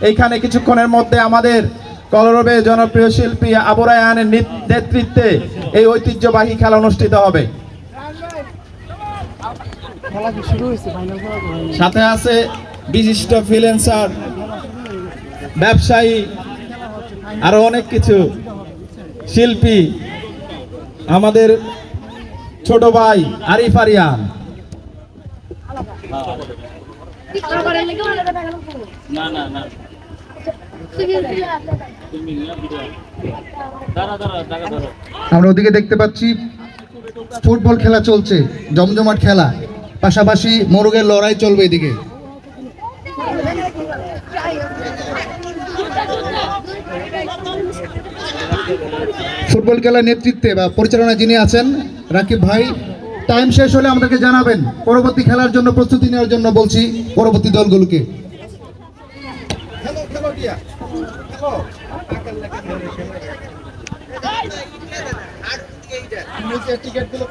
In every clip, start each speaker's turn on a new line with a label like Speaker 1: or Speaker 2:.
Speaker 1: এইখানে কিছুক্ষণের মধ্যে আমাদের কলরবে জনপ্রিয় শিল্পী আবু রায়হানের নেত- নেতৃত্বে এই ঐতিহ্যবাহী খেলা অনুষ্ঠিত হবে। সাথে আছে বিশিষ্ট ফ্রিল্যান্সার ব্যবসায়ী, আরও অনেক কিছু শিল্পী। আমাদের ছোট ভাই আরিফ আরিয়ান।
Speaker 2: আমরা ওদিকে দেখতে পাচ্ছি, ফুটবল খেলা চলছে, জমজমাট খেলা। পাশাপাশি মোরগের লড়াই চলবে এদিকে। ফুটবল খেলার নেতৃত্বে বা পরিচালনা যিনি আছেন, রাকিব ভাই টাইম শেষ হলে আমাদেরকে জানাবেন। পরবর্তী খেলার জন্য প্রস্তুতি নেওয়ার জন্য বলছি পরবর্তী দলগুলোকে।
Speaker 1: টিকিটগুলো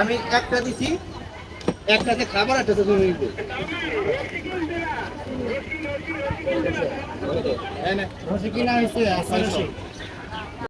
Speaker 3: আমি একটা দিছি একটাতে খাবার একটাতে তুমি নিবে।
Speaker 1: এনে
Speaker 4: না কিনা হয়েছে